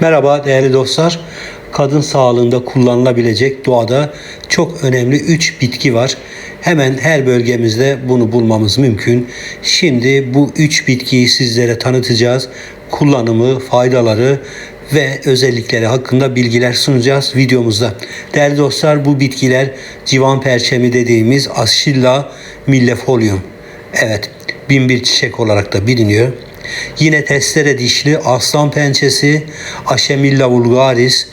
Merhaba değerli dostlar. Kadın sağlığında kullanılabilecek doğada çok önemli 3 bitki var. Hemen her bölgemizde bunu bulmamız mümkün. Şimdi bu 3 bitkiyi sizlere tanıtacağız. Kullanımı, faydaları ve özellikleri hakkında bilgiler sunacağız videomuzda. Değerli dostlar bu bitkiler civan perçemi dediğimiz Ascilla millefolium. Evet, binbir çiçek olarak da biliniyor. Yine testere dişli aslan pençesi, Aşemilla vulgaris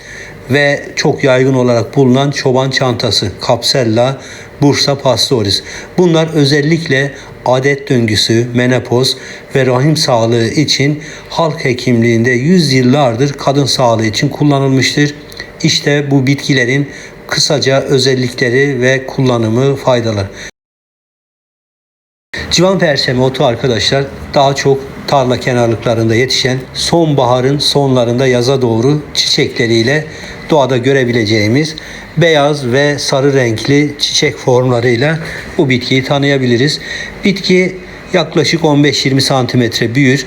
ve çok yaygın olarak bulunan çoban çantası, Capsella bursa pastoris. Bunlar özellikle adet döngüsü, menopoz ve rahim sağlığı için halk hekimliğinde yüzyıllardır kadın sağlığı için kullanılmıştır. İşte bu bitkilerin kısaca özellikleri ve kullanımı faydalar. Civan perçemi otu arkadaşlar daha çok tarla kenarlıklarında yetişen sonbaharın sonlarında yaza doğru çiçekleriyle doğada görebileceğimiz beyaz ve sarı renkli çiçek formlarıyla bu bitkiyi tanıyabiliriz. Bitki yaklaşık 15-20 santimetre büyür.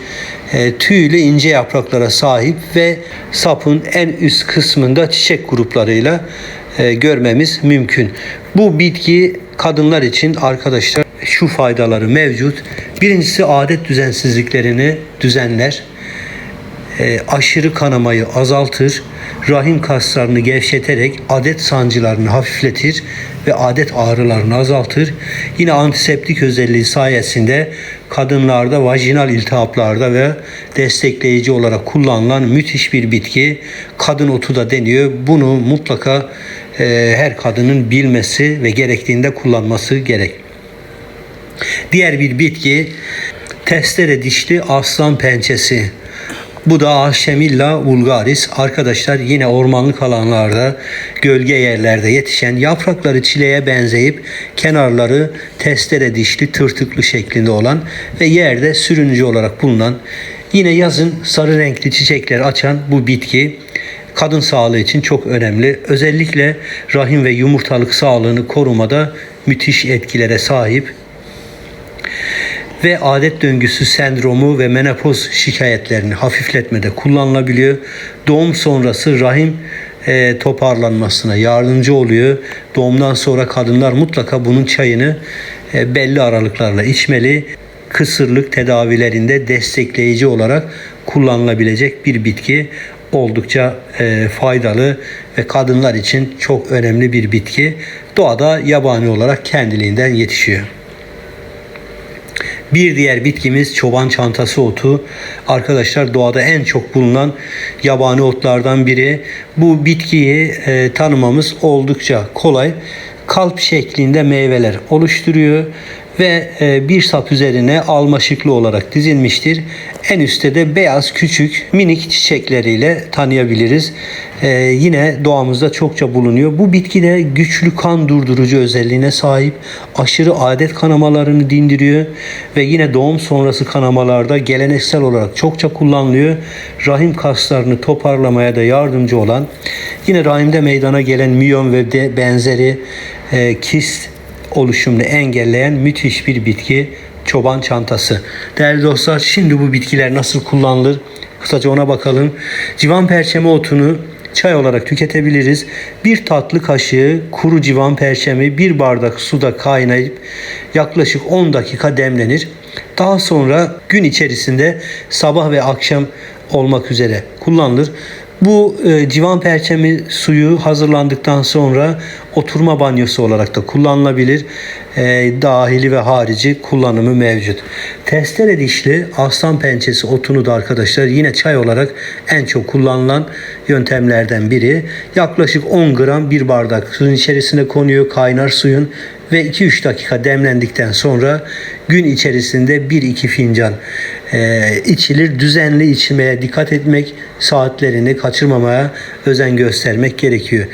E, tüylü ince yapraklara sahip ve sapın en üst kısmında çiçek gruplarıyla e, görmemiz mümkün. Bu bitki kadınlar için arkadaşlar şu faydaları mevcut. Birincisi adet düzensizliklerini düzenler. E, aşırı kanamayı azaltır. Rahim kaslarını gevşeterek adet sancılarını hafifletir ve adet ağrılarını azaltır. Yine antiseptik özelliği sayesinde kadınlarda vajinal iltihaplarda ve destekleyici olarak kullanılan müthiş bir bitki. Kadın otu da deniyor. Bunu mutlaka e, her kadının bilmesi ve gerektiğinde kullanması gerek. Diğer bir bitki testere dişli aslan pençesi. Bu da Aşemilla vulgaris. Arkadaşlar yine ormanlık alanlarda, gölge yerlerde yetişen yaprakları çileğe benzeyip kenarları testere dişli tırtıklı şeklinde olan ve yerde sürünücü olarak bulunan yine yazın sarı renkli çiçekler açan bu bitki kadın sağlığı için çok önemli. Özellikle rahim ve yumurtalık sağlığını korumada müthiş etkilere sahip ve adet döngüsü sendromu ve menopoz şikayetlerini hafifletmede kullanılabiliyor. Doğum sonrası rahim e, toparlanmasına yardımcı oluyor. Doğumdan sonra kadınlar mutlaka bunun çayını e, belli aralıklarla içmeli. Kısırlık tedavilerinde destekleyici olarak kullanılabilecek bir bitki oldukça e, faydalı ve kadınlar için çok önemli bir bitki. Doğada yabani olarak kendiliğinden yetişiyor. Bir diğer bitkimiz çoban çantası otu. Arkadaşlar doğada en çok bulunan yabani otlardan biri. Bu bitkiyi e, tanımamız oldukça kolay. Kalp şeklinde meyveler oluşturuyor ve e, bir sap üzerine almaşıklı olarak dizilmiştir. En üstte de beyaz küçük minik çiçekleriyle tanıyabiliriz. E, yine doğamızda çokça bulunuyor. Bu bitki de güçlü kan durdurucu özelliğine sahip. Aşırı adet kanamalarını dindiriyor ve yine doğum sonrası kanamalarda geleneksel olarak çokça kullanılıyor. Rahim kaslarını toparlamaya da yardımcı olan yine rahimde meydana gelen miyom ve de benzeri e, kist oluşumunu engelleyen müthiş bir bitki çoban çantası. Değerli dostlar şimdi bu bitkiler nasıl kullanılır? Kısaca ona bakalım. Civan perçemi otunu çay olarak tüketebiliriz. Bir tatlı kaşığı kuru civan perçemi bir bardak suda kaynayıp yaklaşık 10 dakika demlenir. Daha sonra gün içerisinde sabah ve akşam olmak üzere kullanılır. Bu e, civan perçemi suyu hazırlandıktan sonra oturma banyosu olarak da kullanılabilir. E, dahili ve harici kullanımı mevcut. Testere dişli aslan pençesi otunu da arkadaşlar yine çay olarak en çok kullanılan yöntemlerden biri. Yaklaşık 10 gram bir bardak suyun içerisine konuyor kaynar suyun ve 2-3 dakika demlendikten sonra gün içerisinde 1-2 fincan e, içilir. Düzenli içmeye dikkat etmek, saatlerini kaçırmamaya özen göstermek gerekiyor.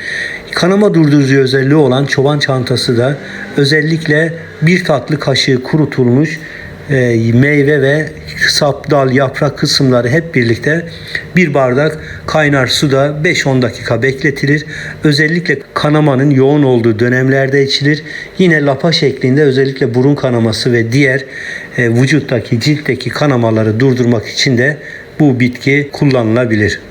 Kanama durdurucu özelliği olan çoban çantası da özellikle bir tatlı kaşığı kurutulmuş e, meyve ve sap, dal, yaprak kısımları hep birlikte bir bardak kaynar suda 5-10 dakika bekletilir. Özellikle kanamanın yoğun olduğu dönemlerde içilir. Yine lapa şeklinde özellikle burun kanaması ve diğer e, vücuttaki ciltteki kanamaları durdurmak için de bu bitki kullanılabilir.